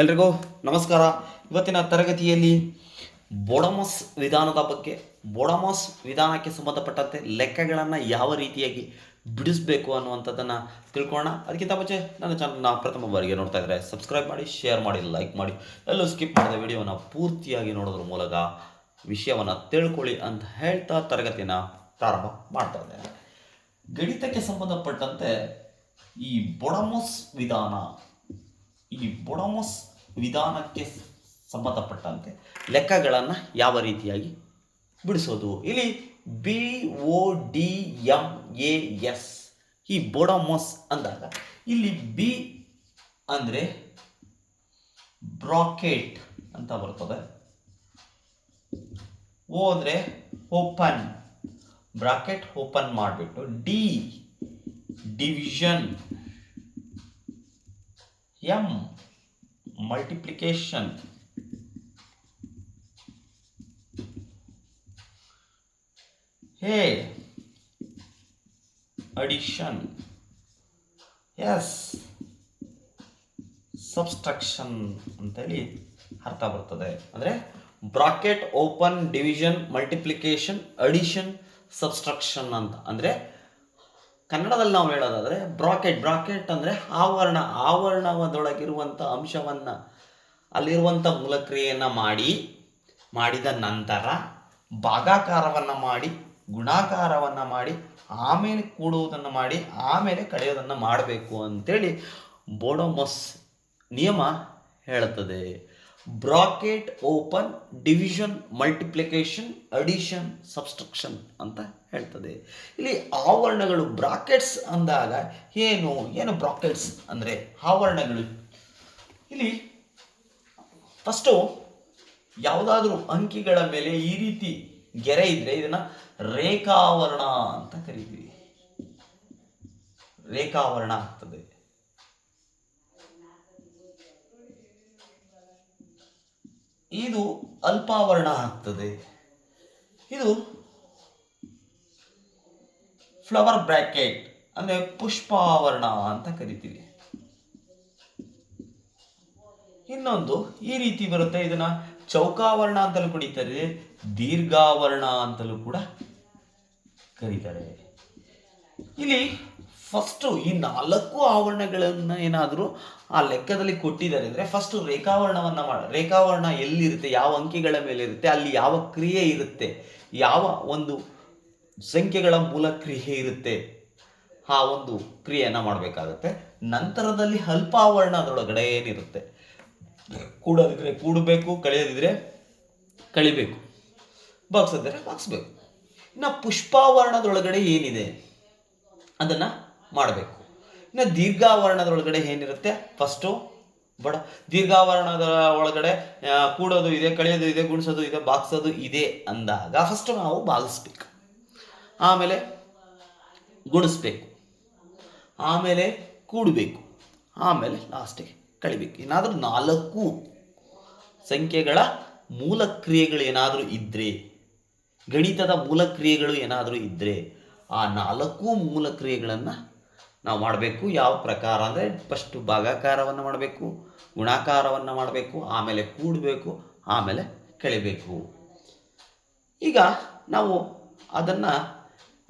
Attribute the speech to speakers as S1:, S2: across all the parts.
S1: ಎಲ್ರಿಗೂ ನಮಸ್ಕಾರ. ಇವತ್ತಿನ ತರಗತಿಯಲ್ಲಿ ಬೊಡಮಸ್ ವಿಧಾನದ ಬಗ್ಗೆ ಬೊಡಮಸ್ ವಿಧಾನಕ್ಕೆ ಸಂಬಂಧಪಟ್ಟಂತೆ ಲೆಕ್ಕಗಳನ್ನು ಯಾವ ರೀತಿಯಾಗಿ ಬಿಡಿಸಬೇಕು ಅನ್ನುವಂಥದ್ದನ್ನು ತಿಳ್ಕೊಳ್ಳೋಣ. ಅದಕ್ಕಿಂತ ಮುಂಚೆ ನನ್ನ ಚಾನಲ್ನ ಪ್ರಥಮ ಬಾರಿಗೆ ನೋಡ್ತಾ ಇದ್ದರೆ ಸಬ್ಸ್ಕ್ರೈಬ್ ಮಾಡಿ ಶೇರ್ ಮಾಡಿ ಲೈಕ್ ಮಾಡಿ, ಎಲ್ಲೂ ಸ್ಕಿಪ್ ಮಾಡಿದ ವಿಡಿಯೋನ ಪೂರ್ತಿಯಾಗಿ ನೋಡೋದ್ರ ಮೂಲಕ ವಿಷಯವನ್ನು ತಿಳ್ಕೊಳ್ಳಿ ಅಂತ ಹೇಳ್ತಾ ತರಗತಿನ ಪ್ರಾರಂಭ ಮಾಡ್ತಾ ಇದ್ದೇನೆ. ಗಣಿತಕ್ಕೆ ಸಂಬಂಧಪಟ್ಟಂತೆ ಈ ಬೊಡಮಸ್ ವಿಧಾನ ಈ ಬೊಡಮಸ್ ವಿಧಾನಕ್ಕೆ ಸಂಬಂಧಪಟ್ಟಂತೆ ಲೆಕ್ಕಗಳನ್ನು ಯಾವ ರೀತಿಯಾಗಿ ಬಿಡಿಸೋದು? ಇಲ್ಲಿ B O D M A S ಈ ಬೊಡಮಸ್ ಅಂದಾಗ ಇಲ್ಲಿ ಬಿ ಅಂದರೆ ಬ್ರಾಕೆಟ್ ಅಂತ ಬರ್ತದೆ. ಓ ಅಂದರೆ ಓಪನ್. ಬ್ರಾಕೆಟ್ ಓಪನ್ ಮಾಡಿಬಿಟ್ಟು D division M multiplication A addition S subtraction ಅಂತೇಳಿ ಅರ್ಥ ಬರ್ತದೆ. ಅಂದರೆ bracket open division multiplication addition subtraction ಅಂತ. ಅಂದರೆ ಕನ್ನಡದಲ್ಲಿ ನಾವು ಹೇಳೋದಾದರೆ ಬ್ರಾಕೆಟ್ ಬ್ರಾಕೆಟ್ ಅಂದರೆ ಆವರಣ, ಆವರಣದೊಳಗಿರುವಂಥ ಅಂಶವನ್ನು ಅಲ್ಲಿರುವಂಥ ಮೂಲಕ್ರಿಯೆಯನ್ನು ಮಾಡಿ, ಮಾಡಿದ ನಂತರ ಭಾಗಾಕಾರವನ್ನು ಮಾಡಿ, ಗುಣಾಕಾರವನ್ನು ಮಾಡಿ, ಆಮೇಲೆ ಕೂಡುವುದನ್ನು ಮಾಡಿ, ಆಮೇಲೆ ಕಳೆಯೋದನ್ನು ಮಾಡಬೇಕು ಅಂತೇಳಿ ಬೋಡೋಮಸ್ ನಿಯಮ ಹೇಳುತ್ತದೆ. Bracket open division multiplication addition subtraction ಅಂತ ಹೇಳ್ತದೆ. ಇಲ್ಲಿ ಆವರಣಗಳು ಬ್ರಾಕೆಟ್ಸ್ ಅಂದಾಗ ಏನು ಏನು ಬ್ರಾಕೆಟ್ಸ್ ಅಂದರೆ ಆವರಣಗಳು? ಇಲ್ಲಿ ಫಸ್ಟು ಯಾವುದಾದ್ರೂ ಅಂಕಿಗಳ ಮೇಲೆ ಈ ರೀತಿ ಗೆರೆ ಇದ್ರೆ ಇದನ್ನ ರೇಖಾವರಣ ಅಂತ ಕರಿತೀವಿ. ರೇಖಾವರಣ ಆಗ್ತದೆ. ಇದು ಅಲ್ಪಾವರಣ ಆಗ್ತದೆ. ಇದು ಫ್ಲವರ್ ಬ್ರ್ಯಾಕೆಟ್ ಅಂದರೆ ಪುಷ್ಪಾವರಣ ಅಂತ ಕರಿತೀವಿ. ಇನ್ನೊಂದು ಈ ರೀತಿ ಬರುತ್ತೆ. ಇದನ್ನ ಚೌಕಾವರಣ ಅಂತಲೂ ಕರೀತಾರೆ ದೀರ್ಘಾವರಣ ಅಂತಲೂ ಕೂಡ ಕರೀತಾರೆ. ಇಲ್ಲಿ ಫಸ್ಟು ಈ ನಾಲ್ಕು ಆವರಣಗಳನ್ನು ಏನಾದರೂ ಆ ಲೆಕ್ಕದಲ್ಲಿ ಕೊಟ್ಟಿದ್ದಾರೆ ಅಂದರೆ ಫಸ್ಟು ರೇಖಾವರಣವನ್ನು ಮಾಡ, ರೇಖಾವರಣ ಎಲ್ಲಿರುತ್ತೆ, ಯಾವ ಅಂಕಿಗಳ ಮೇಲೆ ಇರುತ್ತೆ, ಅಲ್ಲಿ ಯಾವ ಕ್ರಿಯೆ ಇರುತ್ತೆ, ಯಾವ ಒಂದು ಸಂಖ್ಯೆಗಳ ಮೂಲ ಕ್ರಿಯೆ ಇರುತ್ತೆ, ಆ ಒಂದು ಕ್ರಿಯೆಯನ್ನು ಮಾಡಬೇಕಾಗುತ್ತೆ. ನಂತರದಲ್ಲಿ ಅಲ್ಪಾವರಣದೊಳಗಡೆ ಏನಿರುತ್ತೆ? ಕೂಡೋದಿದ್ರೆ ಕೂಡಬೇಕು, ಕಳೆಯೋದಿದ್ರೆ ಕಳಿಬೇಕು. ಬಾಗ್ಸೋದಿದ್ರೆ ಬಾಗ್ಸ್ಬೇಕು ಇನ್ನು ಪುಷ್ಪಾವರಣದೊಳಗಡೆ ಏನಿದೆ? ಅದನ್ನು ಮಾಡಬೇಕು. ಇನ್ನು ದೀರ್ಘಾವರಣದೊಳಗಡೆ ಏನಿರುತ್ತೆ? ಫಸ್ಟು ಬಡ ದೀರ್ಘಾವರಣದ ಒಳಗಡೆ ಕೂಡೋದು ಇದೆ, ಕಳೆಯೋದು ಇದೆ, ಗುಣಿಸೋದು ಇದೆ ಬಾಗಿಸೋದು ಇದೆ ಅಂದಾಗ ಫಸ್ಟ್ ನಾವು ಬಾಗಿಸ್ಬೇಕು. ಆಮೇಲೆ ಗುಣಿಸ್ಬೇಕು. ಆಮೇಲೆ ಕೂಡಬೇಕು. ಆಮೇಲೆ ಲಾಸ್ಟಿಗೆ ಕಳಿಬೇಕು. ಏನಾದರೂ ನಾಲ್ಕು ಸಂಖ್ಯೆಗಳ ಮೂಲ ಕ್ರಿಯೆಗಳು ಏನಾದರೂ ಇದ್ದರೆ ಗಣಿತದ ಮೂಲ ಕ್ರಿಯೆಗಳು ಏನಾದರೂ ಇದ್ದರೆ ಆ ನಾಲ್ಕು ಮೂಲ ಕ್ರಿಯೆಗಳನ್ನು ನಾವು ಮಾಡಬೇಕು. ಯಾವ ಪ್ರಕಾರ ಅಂದರೆ ಫಸ್ಟು ಭಾಗಾಕಾರವನ್ನು ಮಾಡಬೇಕು, ಗುಣಾಕಾರವನ್ನು ಮಾಡಬೇಕು, ಆಮೇಲೆ ಕೂಡಬೇಕು, ಆಮೇಲೆ ಕಳಿಬೇಕು. ಈಗ ನಾವು ಅದನ್ನು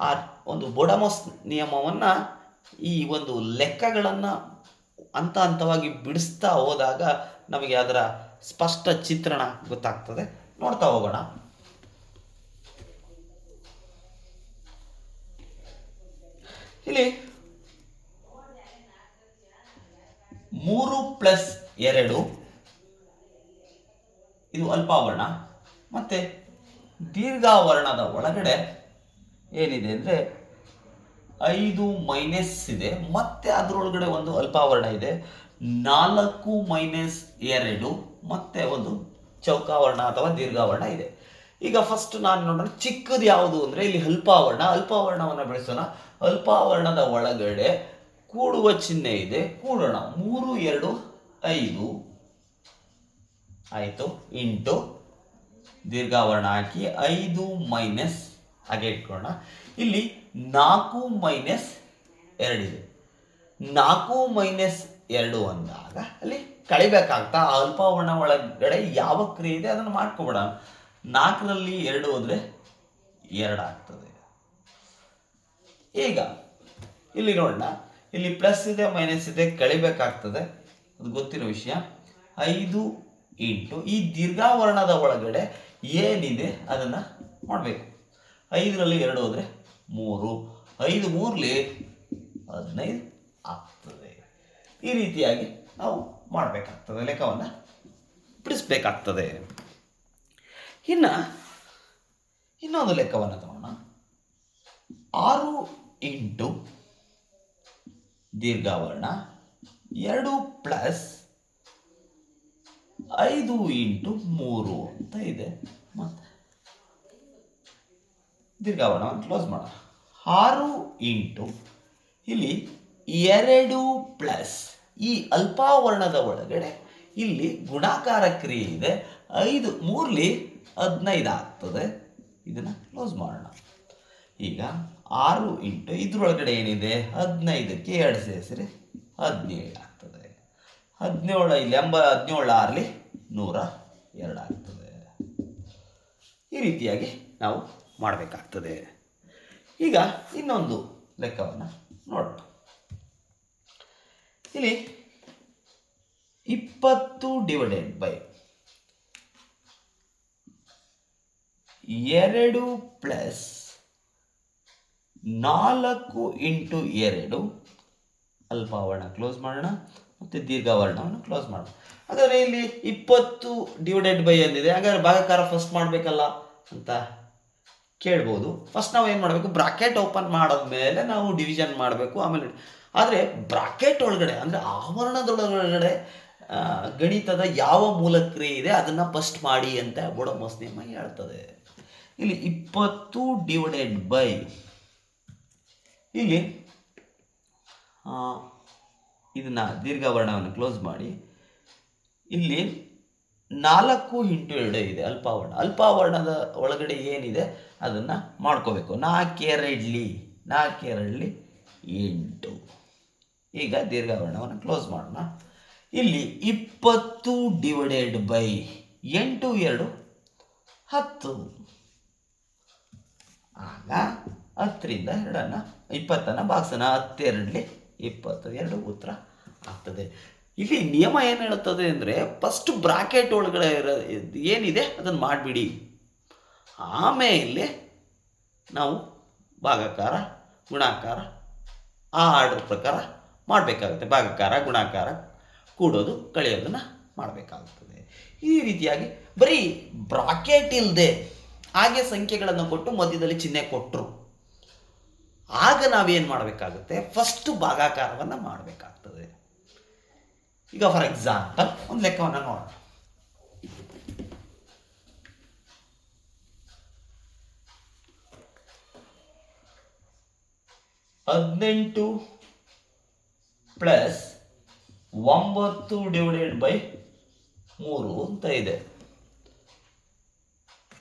S1: ಆ ಒಂದು ಬೊಡಮಸ್ ನಿಯಮವನ್ನು ಈ ಒಂದು ಲೆಕ್ಕಗಳನ್ನು ಹಂತ ಹಂತವಾಗಿ ಬಿಡಿಸ್ತಾ ಹೋದಾಗ ನಮಗೆ ಅದರ ಸ್ಪಷ್ಟ ಚಿತ್ರಣ ಗೊತ್ತಾಗ್ತದೆ. ನೋಡ್ತಾ ಹೋಗೋಣ. ಇಲ್ಲಿ ಮೂರು ಪ್ಲಸ್ ಎರಡು. ಇದು ಅಲ್ಪಾವರ್ಣ. ಮತ್ತು ದೀರ್ಘಾವರ್ಣದ ಒಳಗಡೆ ಏನಿದೆ ಅಂದರೆ ಐದು ಮೈನಸ್ ಇದೆ. ಮತ್ತೆ ಅದರೊಳಗಡೆ ಒಂದು ಅಲ್ಪಾವರ್ಣ ಇದೆ. ನಾಲ್ಕು ಮೈನಸ್ ಎರಡು, ಮತ್ತೆ ಒಂದು ಚೌಕಾವರ್ಣ ಅಥವಾ ದೀರ್ಘಾವರ್ಣ ಇದೆ. ಈಗ ಫಸ್ಟ್ ನಾನು ನೋಡೋಣ ಚಿಕ್ಕದು ಯಾವುದು ಅಂದರೆ ಇಲ್ಲಿ ಅಲ್ಪಾವರ್ಣ. ಅಲ್ಪಾವರ್ಣವನ್ನು ಬೆಳೆಸೋಣ. ಅಲ್ಪಾವರ್ಣದ ಒಳಗಡೆ ಕೂಡುವ ಚಿಹ್ನೆ ಇದೆ. ಕೂಡೋಣ. ಮೂರು, ಎರಡು, ಐದು. ಆಯಿತು. ಇಂಟು ದೀರ್ಘಾವರಣ ಹಾಕಿ ಐದು ಮೈನಸ್ ಹಾಗೆ ಇಟ್ಕೊಳ್ಳೋಣ. ಇಲ್ಲಿ ನಾಲ್ಕು ಮೈನಸ್ ಎರಡಿದೆ ನಾಲ್ಕು ಮೈನಸ್ ಎರಡು ಅಂದಾಗ ಅಲ್ಲಿ ಕಳಿಬೇಕಾಗ್ತಾ ಅಲ್ಪವರ್ಣ ಒಳಗಡೆ ಯಾವ ಕ್ರಿಯೆ ಇದೆ ಅದನ್ನು ಮಾಡ್ಕೊಬೇಡ ನಾಲ್ಕರಲ್ಲಿ ಎರಡು ಅಂದರೆ ಎರಡಾಗ್ತದೆ ಈಗ ಇಲ್ಲಿ ನೋಡೋಣ. ಇಲ್ಲಿ ಪ್ಲಸ್ ಇದೆ, ಮೈನಸ್ ಇದೆ, ಕಳಿಬೇಕಾಗ್ತದೆ. ಅದು ಗೊತ್ತಿರೋ ವಿಷಯ. ಐದು ಎಂಟು ಈ ದೀರ್ಘಾವರಣದ ಒಳಗಡೆ ಏನಿದೆ ಅದನ್ನು ಮಾಡಬೇಕು. ಐದರಲ್ಲಿ ಎರಡು ಹೋದರೆ ಮೂರು. ಐದು ಮೂರಲಿ ಹದಿನೈದು ಆಗ್ತದೆ. ಈ ರೀತಿಯಾಗಿ ನಾವು ಮಾಡಬೇಕಾಗ್ತದೆ, ಲೆಕ್ಕವನ್ನು ಬಿಡಿಸ್ಬೇಕಾಗ್ತದೆ. ಇನ್ನು ಇನ್ನೊಂದು ಲೆಕ್ಕವನ್ನು ತಗೋಣ. ಆರು ಇಂಟು ದೀರ್ಘಾವರ್ಣ ಎರಡು ಪ್ಲಸ್ ಐದು ಇಂಟು ಮೂರು ಅಂತ ಇದೆ. ಮತ್ತೆ ದೀರ್ಘಾವರಣವನ್ನು ಕ್ಲೋಸ್ ಮಾಡೋಣ. ಆರು ಇಂಟು ಇಲ್ಲಿ ಎರಡು ಪ್ಲಸ್ ಈ ಅಲ್ಪಾವರ್ಣದ ಒಳಗಡೆ ಇಲ್ಲಿ ಗುಣಾಕಾರ ಕ್ರಿಯೆ ಇದೆ. ಐದು ಮೂರ್ಲಿ ಹದಿನೈದು ಆಗ್ತದೆ. ಇದನ್ನು ಕ್ಲೋಸ್ ಮಾಡೋಣ. ಈಗ ಆರು ಇಂಟು ಇದ್ರೊಳಗಡೆ ಏನಿದೆ? ಹದಿನೈದಕ್ಕೆ ಎರಡು ಸೇರಿಸಿರಿ ಹದಿನೇಳು ಆಗ್ತದೆ. ಹದಿನೇಳು ಇಲ್ಲಿ ಎಂಬ, ಹದಿನೇಳು ಆರಲಿ ನೂರ ಎರಡು ಆಗ್ತದೆ. ಈ ರೀತಿಯಾಗಿ ನಾವು ಮಾಡಬೇಕಾಗ್ತದೆ. ಈಗ ಇನ್ನೊಂದು ಲೆಕ್ಕವನ್ನು ನೋಡೋಣ. ಇಲ್ಲಿ ಇಪ್ಪತ್ತು ಡಿವೈಡೆಡ್ ಬೈ ಎರಡು ಪ್ಲಸ್ ನಾಲ್ಕು ಇಂಟು ಎರಡು. ಅಲ್ಪಾವರ್ಣ ಕ್ಲೋಸ್ ಮಾಡೋಣ, ಮತ್ತು ದೀರ್ಘಾವರ್ಣವನ್ನು ಕ್ಲೋಸ್ ಮಾಡೋಣ. ಹಾಗಾದ್ರೆ ಇಲ್ಲಿ ಇಪ್ಪತ್ತು ಡಿವೈಡೆಡ್ ಬೈ ಅಂದಿದೆ ಹಾಗಾದ್ರೆ ಭಾಗಕಾರ ಫಸ್ಟ್ ಮಾಡಬೇಕಲ್ಲ ಅಂತ ಕೇಳ್ಬೋದು. ಫಸ್ಟ್ ನಾವು ಏನು ಮಾಡಬೇಕು? ಬ್ರಾಕೆಟ್ ಓಪನ್ ಮಾಡಿದ ಮೇಲೆ ನಾವು ಡಿವಿಷನ್ ಮಾಡಬೇಕು. ಆಮೇಲೆ ಆದರೆ ಬ್ರಾಕೆಟ್ ಒಳಗಡೆ, ಅಂದರೆ ಆವರಣದೊಳಗಡೆ ಗಣಿತದ ಯಾವ ಮೂಲಕ್ರಿಯೆ ಇದೆ ಅದನ್ನು ಫಸ್ಟ್ ಮಾಡಿ ಅಂತ ಬೊಡಮೋಸ್ ನಿಯಮ ಹೇಳ್ತದೆ. ಇಲ್ಲಿ ಇಪ್ಪತ್ತು ಡಿವೈಡೆಡ್ ಬೈ ಇಲ್ಲಿ ಇದನ್ನು ದೀರ್ಘವರ್ಣವನ್ನು ಕ್ಲೋಸ್ ಮಾಡಿ. ಇಲ್ಲಿ ನಾಲ್ಕು ಇಂಟು ಎರಡು ಇದೆ, ಅಲ್ಪಾವರ್ಣ. ಅಲ್ಪಾವರ್ಣದ ಒಳಗಡೆ ಏನಿದೆ, ಅದನ್ನು ಮಾಡ್ಕೋಬೇಕು. ನಾಲ್ಕೆರಡ್ಲಿ ನಾಲ್ಕೆರಡ್ಲಿ ಎಂಟು. ಈಗ ದೀರ್ಘವರ್ಣವನ್ನು ಕ್ಲೋಸ್ ಮಾಡೋಣ. ಇಲ್ಲಿ ಇಪ್ಪತ್ತು ಡಿವೈಡೆಡ್ ಬೈ ಎಂಟು, ಎರಡು, ಹತ್ತು. ಆಗ ಹತ್ತರಿಂದ ಎರಡನ್ನು, ಇಪ್ಪತ್ತನ್ನು ಭಾಗಿಸೋಣ ಹತ್ತೆರಡಲಿ, ಇಪ್ಪತ್ತು, ಎರಡು ಉತ್ತರ ಆಗ್ತದೆ. ಇಲ್ಲಿ ನಿಯಮ ಏನು ಹೇಳುತ್ತದೆ ಅಂದರೆ ಫಸ್ಟ್ ಬ್ರಾಕೆಟ್ ಒಳಗಡೆ ಇರೋ ಏನಿದೆ ಅದನ್ನು ಮಾಡಿಬಿಡಿ. ಆಮೇಲೆ ನಾವು ಭಾಗಾಕಾರ, ಗುಣಾಕಾರ, ಆ ಆರ್ಡರ್ ಪ್ರಕಾರ ಮಾಡಬೇಕಾಗುತ್ತೆ. ಭಾಗಾಕಾರ, ಗುಣಾಕಾರ ಕೂಡೋದು, ಕಳೆಯೋದನ್ನು ಮಾಡಬೇಕಾಗುತ್ತದೆ ಈ ರೀತಿಯಾಗಿ ಬರೀ ಬ್ರಾಕೆಟ್ ಇಲ್ಲದೆ ಹಾಗೆ ಸಂಖ್ಯೆಗಳನ್ನು ಕೊಟ್ಟು ಮಧ್ಯದಲ್ಲಿ ಚಿಹ್ನೆ ಕೊಟ್ಟರು ಆಗ ನಾವೇನು ಮಾಡಬೇಕಾಗುತ್ತೆ? ಫಸ್ಟ್ ಭಾಗಾಕಾರವನ್ನು ಮಾಡಬೇಕಾಗ್ತದೆ. ಈಗ ಫಾರ್ ಎಕ್ಸಾಂಪಲ್ ಒಂದು ಲೆಕ್ಕವನ್ನು ನೋಡೋಣ. ಹದಿನೆಂಟು ಪ್ಲಸ್ ಒಂಬತ್ತು ಡಿವೈಡೆಡ್ ಬೈ ಮೂರು ಅಂತ ಇದೆ.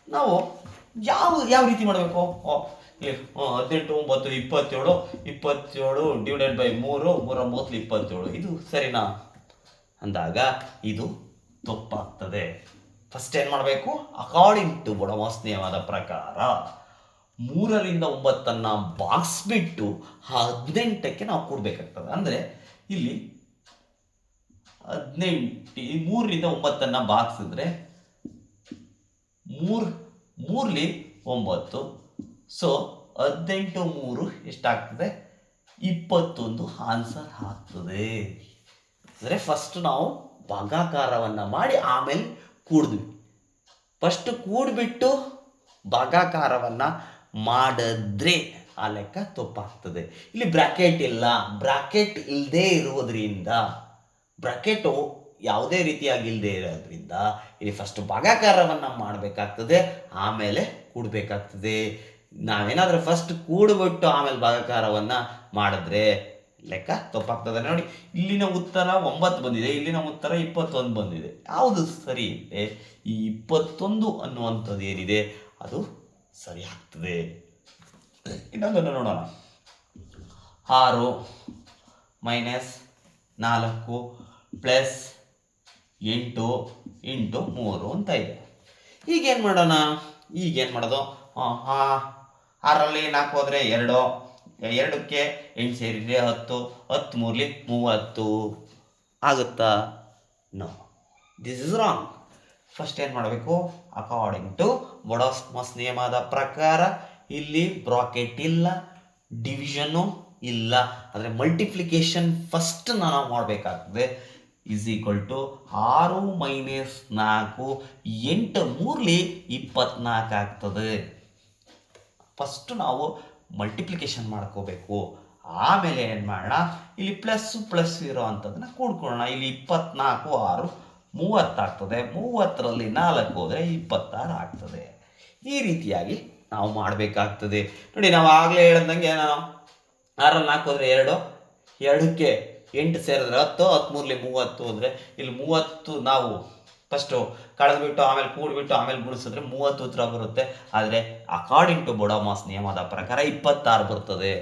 S1: ನಾವು ಯಾವ ಯಾವ ರೀತಿ ಮಾಡಬೇಕು? ಇಲ್ಲಿ ಹ್ಮ್, ಹದಿನೆಂಟು ಒಂಬತ್ತು ಇಪ್ಪತ್ತೇಳು ಇಪ್ಪತ್ತೇಳು ಡಿವೈಡೆಡ್ ಬೈ ಮೂರು ಮೂರ ಮೂವತ್ತು ಇಪ್ಪತ್ತೇಳು. ಇದು ಸರಿನಾ? ಅಂದಾಗ ಇದು ತಪ್ಪಾಗ್ತದೆ. ಫಸ್ಟ್ ಏನು ಮಾಡಬೇಕು? ಅಕಾರ್ಡಿಂಗ್ ಟು ಬುಡಮಾಸ್ ನಿಯಮದ ಪ್ರಕಾರ ಮೂರರಿಂದ ಒಂಬತ್ತನ್ನು ಬಾಗಿಸ್ಬಿಟ್ಟು ಹದಿನೆಂಟಕ್ಕೆ ನಾವು ಕೊಡಬೇಕಾಗ್ತದೆ. ಅಂದರೆ ಇಲ್ಲಿ ಹದಿನೆಂಟು ಮೂರರಿಂದ ಒಂಬತ್ತನ್ನು ಬಾಕ್ಸಿದ್ರೆ ಮೂರು ಮೂರಲಿ ಒಂಬತ್ತು ಸೊ ಹದಿನೆಂಟು ಮೂರು ಎಷ್ಟಾಗ್ತದೆ? ಇಪ್ಪತ್ತೊಂದು ಆನ್ಸರ್ ಆಗ್ತದೆ. ಅಂದರೆ ಫಸ್ಟ್ ನಾವು ಭಾಗಾಕಾರವನ್ನು ಮಾಡಿ ಆಮೇಲೆ ಕೂಡಿದ್ವಿ. ಫಸ್ಟ್ ಕೂಡಿಬಿಟ್ಟು ಭಾಗಾಕಾರವನ್ನು ಮಾಡಿದ್ರೆ ಆ ಲೆಕ್ಕ ತಪ್ಪಾಗ್ತದೆ. ಇಲ್ಲಿ ಬ್ರಾಕೆಟ್ ಇಲ್ಲ. ಬ್ರಾಕೆಟ್ ಇಲ್ಲದೆ ಇರುವುದರಿಂದ ಬ್ರಾಕೆಟು ಯಾವುದೇ ರೀತಿಯಾಗಿ ಇಲ್ಲದೆ ಇರೋದ್ರಿಂದ, ಇಲ್ಲಿ ಫಸ್ಟ್ ಭಾಗಾಕಾರವನ್ನು ಮಾಡಬೇಕಾಗ್ತದೆ, ಆಮೇಲೆ ಕೂಡಬೇಕಾಗ್ತದೆ. ನಾವೇನಾದರೂ ಫಸ್ಟ್ ಕೂಡಿಬಿಟ್ಟು ಆಮೇಲೆ ಭಾಗಾಕಾರವನ್ನು ಮಾಡಿದ್ರೆ ಲೆಕ್ಕ ತಪ್ಪಾಗ್ತದೆ. ನೋಡಿ, ಇಲ್ಲಿನ ಉತ್ತರ ಒಂಬತ್ತು ಬಂದಿದೆ, ಇಲ್ಲಿನ ಉತ್ತರ ಇಪ್ಪತ್ತೊಂದು ಬಂದಿದೆ. ಯಾವುದು ಸರಿ ಇದೆ? ಈ ಇಪ್ಪತ್ತೊಂದು ಅನ್ನುವಂಥದ್ದು ಏನಿದೆ? ಅದು ಸರಿ ಆಗ್ತದೆ. ಇನ್ನೊಂದನ್ನು ನೋಡೋಣ. ಆರು ಮೈನಸ್ ನಾಲ್ಕು ಪ್ಲಸ್ ಎಂಟು ಎಂಟು ಮೂರು ಅಂತ ಇದೆ. ಈಗೇನು ಮಾಡೋಣ? ಈಗೇನು ಮಾಡೋದು? ಹಾಂ ಆರಲ್ಲಿ ನಾಲ್ಕು ಹೋದರೆ ಎರಡು. ಎರಡಕ್ಕೆ ಎಂಟು ಸೇರಿದರೆ ಹತ್ತು. ಹತ್ತು ಮೂರಲಿ ಮೂವತ್ತು. ಆಗುತ್ತಾ? No this is wrong first ಏನು ಮಾಡಬೇಕು? ಅಕಾರ್ಡಿಂಗ್ ಟು ಬೊಡಾಸ್ಮಸ್ ನಿಯಮದ ಪ್ರಕಾರ, ಇಲ್ಲಿ ಬ್ರಾಕೆಟ್ ಇಲ್ಲ ಡಿವಿಷನು ಇಲ್ಲ. ಆದರೆ ಮಲ್ಟಿಪ್ಲಿಕೇಶನ್ ಫಸ್ಟ್ ನಾನು ಮಾಡಬೇಕಾಗ್ತದೆ. ಇಸ್ ಈಕ್ವಲ್ ಟು ಆರು ಮೈನಸ್ ನಾಲ್ಕು. ಎಂಟು ಮೂರಲಿ ಇಪ್ಪತ್ನಾಲ್ಕು ಆಗ್ತದೆ. ಫಸ್ಟು ನಾವು ಮಲ್ಟಿಪ್ಲಿಕೇಶನ್ ಮಾಡ್ಕೋಬೇಕು. ಆಮೇಲೆ ಏನು ಮಾಡೋಣ? ಇಲ್ಲಿ ಪ್ಲಸ್ ಪ್ಲಸ್ ಇರೋ ಅಂಥದ್ದನ್ನ ಕೂಡ್ಕೊಳ್ಳೋಣ. ಇಲ್ಲಿ ಇಪ್ಪತ್ನಾಲ್ಕು, ಆರು ಮೂವತ್ತಾಗ್ತದೆ ಮೂವತ್ತರಲ್ಲಿ ನಾಲ್ಕು ಹೋದರೆ ಇಪ್ಪತ್ತಾರು ಆಗ್ತದೆ. ಈ ರೀತಿಯಾಗಿ ನಾವು ಮಾಡಬೇಕಾಗ್ತದೆ. ನೋಡಿ, ನಾವು ಆಗಲೇ ಹೇಳ್ದಂಗೆ ನಾವು ಆರಲ್ಲಿ ನಾಲ್ಕು ಹೋದರೆ ಎರಡು, ಎರಡಕ್ಕೆ ಎಂಟು ಸೇರಿದ್ರೆ ಹತ್ತು ಹತ್ತು ಮೂರಲ್ಲಿ ಮೂವತ್ತು ಹೋದರೆ ಇಲ್ಲಿ ಮೂವತ್ತು ನಾವು ಫಸ್ಟು ಕಳೆದ್ಬಿಟ್ಟು ಆಮೇಲೆ ಕೂಡ್ಬಿಟ್ಟು ಆಮೇಲೆ ಗುಣಿಸಿದ್ರೆ ಮೂವತ್ತು ಉತ್ತರ ಬರುತ್ತೆ. ಆದರೆ ಅಕಾರ್ಡಿಂಗ್ ಟು ಬೊಡೋಮಾಸ್ ನಿಯಮದ ಪ್ರಕಾರ ಇಪ್ಪತ್ತಾರು ಬರ್ತದೆ.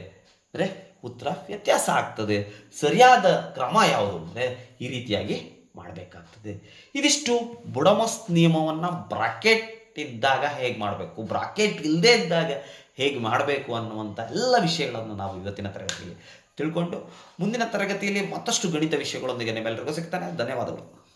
S1: ಅಂದರೆ ಉತ್ತರ ವ್ಯತ್ಯಾಸ ಆಗ್ತದೆ. ಸರಿಯಾದ ಕ್ರಮ ಯಾವುದು ಅಂದರೆ ಈ ರೀತಿಯಾಗಿ ಮಾಡಬೇಕಾಗ್ತದೆ. ಇದಿಷ್ಟು ಬುಡಮಸ್ ನಿಯಮವನ್ನು ಬ್ರಾಕೆಟ್ ಇದ್ದಾಗ ಹೇಗೆ ಮಾಡಬೇಕು? ಬ್ರಾಕೆಟ್ ಇಲ್ಲದೇ ಇದ್ದಾಗ ಹೇಗೆ ಮಾಡಬೇಕು ಅನ್ನುವಂಥ ಎಲ್ಲ ವಿಷಯಗಳನ್ನು ನಾವು ಇವತ್ತಿನ ತರಗತಿಯಲ್ಲಿ ತಿಳ್ಕೊಂಡು ಮುಂದಿನ ತರಗತಿಯಲ್ಲಿ ಮತ್ತಷ್ಟು ಗಣಿತ ವಿಷಯಗಳೊಂದಿಗೆ ನಿಮ್ಮೆಲ್ಲರಿಗೂ ಸಿಗ್ತಾನೆ. ಧನ್ಯವಾದಗಳು.